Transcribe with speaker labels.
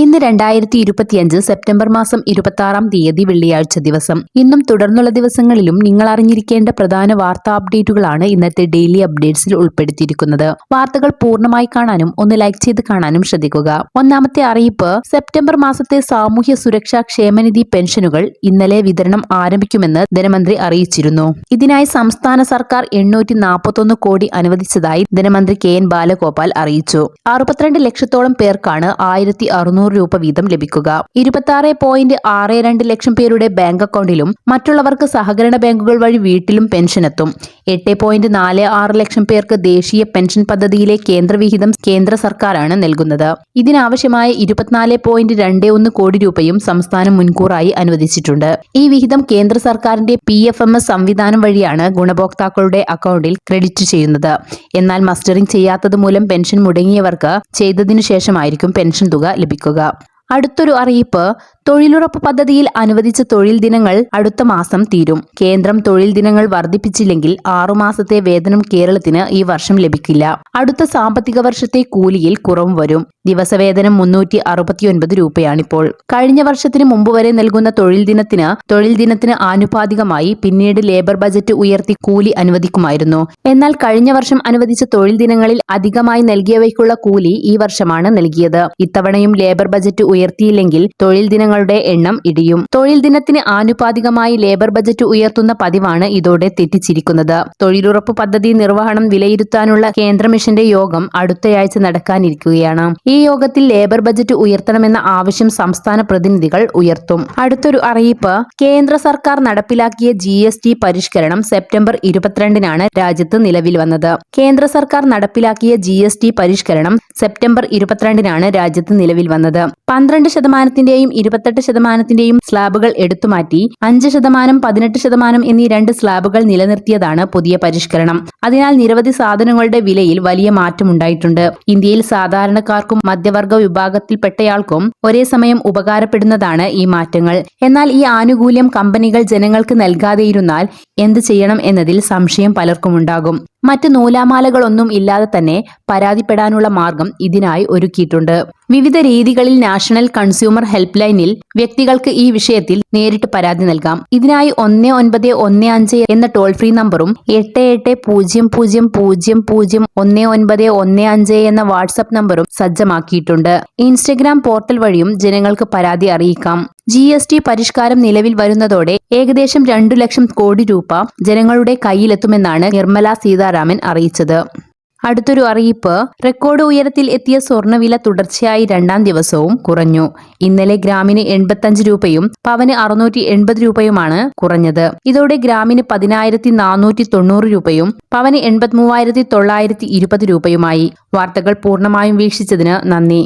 Speaker 1: ഇന്ന് രണ്ടായിരത്തി ഇരുപത്തിയഞ്ച് സെപ്റ്റംബർ മാസം ഇരുപത്തി ആറാം തീയതി വെള്ളിയാഴ്ച ദിവസം. ഇന്നും തുടർന്നുള്ള ദിവസങ്ങളിലും നിങ്ങൾ അറിഞ്ഞിരിക്കേണ്ട പ്രധാന വാർത്താ അപ്ഡേറ്റുകളാണ് ഇന്നത്തെ ഡെയിലി അപ്ഡേറ്റ്സിൽ ഉൾപ്പെടുത്തിയിരിക്കുന്നത്. വാർത്തകൾ പൂർണമായി കാണാനും ഒന്ന് ലൈക്ക് ചെയ്ത് കാണാനും ശ്രദ്ധിക്കുക. ഒന്നാമത്തെ അറിയിപ്പ് സെപ്റ്റംബർ മാസത്തെ സാമൂഹ്യ സുരക്ഷാ ക്ഷേമനിധി പെൻഷനുകൾ ഇന്നലെ വിതരണം ആരംഭിക്കുമെന്ന് ധനമന്ത്രി അറിയിച്ചിരുന്നു. ഇതിനായി സംസ്ഥാന സർക്കാർ എണ്ണൂറ്റി നാൽപ്പത്തൊന്ന് കോടി അനുവദിച്ചതായി ധനമന്ത്രി കെ എൻ ബാലഗോപാൽ അറിയിച്ചു. അറുപത്തിരണ്ട് ലക്ഷത്തോളം പേർക്കാണ് ആയിരത്തി അറുന്നൂറ് രൂപ വീതം ലഭിക്കുക. ഇരുപത്തി ആറ് പോയിന്റ് ആറ് രണ്ട് ലക്ഷം പേരുടെ ബാങ്ക് അക്കൗണ്ടിലും മറ്റുള്ളവർക്ക് സഹകരണ ബാങ്കുകൾ വഴി വീട്ടിലും പെൻഷനെത്തും. എട്ട് പോയിന്റ് നാല് ആറ് ലക്ഷം പേർക്ക് ദേശീയ പെൻഷൻ പദ്ധതിയിലെ കേന്ദ്രവിഹിതം കേന്ദ്ര സർക്കാരാണ് നൽകുന്നത്. ഇതിനാവശ്യമായ ഇരുപത്തിനാല് പോയിന്റ് രണ്ട് ഒന്ന് കോടി രൂപയും സംസ്ഥാനം മുൻകൂറായി അനുവദിച്ചിട്ടുണ്ട്. ഈ വിഹിതം കേന്ദ്ര സർക്കാരിന്റെ പി എഫ് എം എസ് സംവിധാനം വഴിയാണ് ഗുണഭോക്താക്കളുടെ അക്കൗണ്ടിൽ ക്രെഡിറ്റ് ചെയ്യുന്നത്. എന്നാൽ മസ്റ്ററിംഗ് ചെയ്യാത്തത് മൂലം പെൻഷൻ മുടങ്ങിയവർക്ക് ചെയ്തതിനു ശേഷമായിരിക്കും പെൻഷൻ തുക ലഭിക്കുക. അടുത്തൊരു അറിയിപ്പ് തൊഴിലുറപ്പ് പദ്ധതിയിൽ അനുവദിച്ച തൊഴിൽ ദിനങ്ങൾ അടുത്ത മാസം തീരും. കേന്ദ്രം തൊഴിൽ ദിനങ്ങൾ വർദ്ധിപ്പിച്ചില്ലെങ്കിൽ ആറുമാസത്തെ വേതനം കേരളത്തിന് ഈ വർഷം ലഭിക്കില്ല. അടുത്ത സാമ്പത്തിക വർഷത്തെ കൂലിയിൽ കുറവ് വരും. ദിവസവേതനം മുന്നൂറ്റി അറുപത്തിയൊൻപത് രൂപയാണിപ്പോൾ. കഴിഞ്ഞ വർഷത്തിന് മുമ്പ് വരെ നൽകുന്ന തൊഴിൽ ദിനത്തിന് തൊഴിൽ ദിനത്തിന് ആനുപാതികമായി പിന്നീട് ലേബർ ബജറ്റ് ഉയർത്തി കൂലി അനുവദിക്കുമായിരുന്നു. എന്നാൽ കഴിഞ്ഞ വർഷം അനുവദിച്ച തൊഴിൽ ദിനങ്ങളിൽ അധികമായി നൽകിയവയ്ക്കുള്ള കൂലി ഈ വർഷമാണ് നൽകിയത്. ഇത്തവണയും ലേബർ ബജറ്റ് ഉയർത്തിയില്ലെങ്കിൽ തൊഴിൽ ദിനങ്ങളുടെ എണ്ണം ഇടിയും. തൊഴിൽ ദിനത്തിന് ആനുപാതികമായി ലേബർ ബജറ്റ് ഉയർത്തുന്ന പതിവാണ് ഇതോടെ തെറ്റിച്ചിരിക്കുന്നത്. തൊഴിലുറപ്പ് പദ്ധതി നിർവഹണം വിലയിരുത്താനുള്ള കേന്ദ്ര മിഷന്റെ യോഗം അടുത്തയാഴ്ച നടക്കാനിരിക്കുകയാണ്. ഈ യോഗത്തിൽ ലേബർ ബജറ്റ് ഉയർത്തണമെന്ന ആവശ്യം സംസ്ഥാന പ്രതിനിധികൾ ഉയർത്തും. അടുത്തൊരു അറിയിപ്പ് കേന്ദ്ര സർക്കാർ നടപ്പിലാക്കിയ ജി എസ് ടി പരിഷ്കരണം സെപ്റ്റംബർ ഇരുപത്തിരണ്ടിനാണ് രാജ്യത്ത് നിലവിൽ വന്നത്. കേന്ദ്ര സർക്കാർ നടപ്പിലാക്കിയ ജി എസ് ടി പരിഷ്കരണം സെപ്റ്റംബർ ഇരുപത്തിരണ്ടിനാണ് രാജ്യത്ത് നിലവിൽ വന്നത്. പന്ത്രണ്ട് ശതമാനത്തിന്റെയും ഇരുപത്തെട്ട് ശതമാനത്തിന്റെയും സ്ലാബുകൾ എടുത്തുമാറ്റി അഞ്ച് ശതമാനം പതിനെട്ട് ശതമാനം എന്നീ രണ്ട് സ്ലാബുകൾ നിലനിർത്തിയതാണ് പുതിയ പരിഷ്കരണം. അതിനാൽ നിരവധി സാധനങ്ങളുടെ വിലയിൽ വലിയ മാറ്റമുണ്ടായിട്ടുണ്ട് ഇന്ത്യയിൽ സാധാരണക്കാർക്കും മധ്യവർഗ വിഭാഗത്തിൽപ്പെട്ടയാൾക്കും ഒരേ സമയം ഉപകാരപ്പെടുന്നതാണ് ഈ മാറ്റങ്ങൾ. എന്നാൽ ഈ ആനുകൂല്യം കമ്പനികൾ ജനങ്ങൾക്ക് നൽകാതെയിരുന്നാൽ എന്ത് ചെയ്യണം എന്നതിൽ സംശയം പലർക്കുമുണ്ടാകും. മറ്റ് നൂലാമാലകളൊന്നും ഇല്ലാതെ തന്നെ പരാതിപ്പെടാനുള്ള മാർഗം ഇതിനായി ഒരുക്കിയിട്ടുണ്ട്. വിവിധ രീതികളിൽ നാഷണൽ കൺസ്യൂമർ ഹെൽപ്പ് ലൈനിൽ വ്യക്തികൾക്ക് ഈ വിഷയത്തിൽ നേരിട്ട് പരാതി നൽകാം. ഇതിനായി ഒന്ന് ഒൻപത് ഒന്ന് അഞ്ച് എന്ന ടോൾ ഫ്രീ നമ്പറും എട്ട് എട്ട് പൂജ്യം പൂജ്യം പൂജ്യം പൂജ്യം ഒന്ന് ഒൻപത് ഒന്ന് അഞ്ച് എന്ന വാട്സപ്പ് നമ്പറും സജ്ജമാക്കിയിട്ടുണ്ട്. ഇൻസ്റ്റഗ്രാം പോർട്ടൽ വഴിയും ജനങ്ങൾക്ക് പരാതി അറിയിക്കാം. ജി എസ് ടി പരിഷ്കാരം നിലവിൽ വരുന്നതോടെ ഏകദേശം രണ്ടു ലക്ഷം കോടി രൂപ ജനങ്ങളുടെ കയ്യിലെത്തുമെന്നാണ് നിർമ്മല സീതാരാമൻ അറിയിച്ചത്. അടുത്തൊരു അറിയിപ്പ് റെക്കോർഡ് ഉയരത്തിൽ എത്തിയ സ്വർണവില തുടർച്ചയായി രണ്ടാം ദിവസവും കുറഞ്ഞു. ഇന്നലെ ഗ്രാമിന് എൺപത്തഞ്ച് രൂപയും പവന് അറുന്നൂറ്റി എൺപത് രൂപയുമാണ് കുറഞ്ഞത്. ഇതോടെ ഗ്രാമിന് പതിനായിരത്തി നാനൂറ്റി തൊണ്ണൂറ് രൂപയും പവന് എൺപത്തി മൂവായിരത്തി തൊള്ളായിരത്തി ഇരുപത് രൂപയുമായി. വാർത്തകൾ പൂർണമായും വീക്ഷിച്ചതിന് നന്ദി.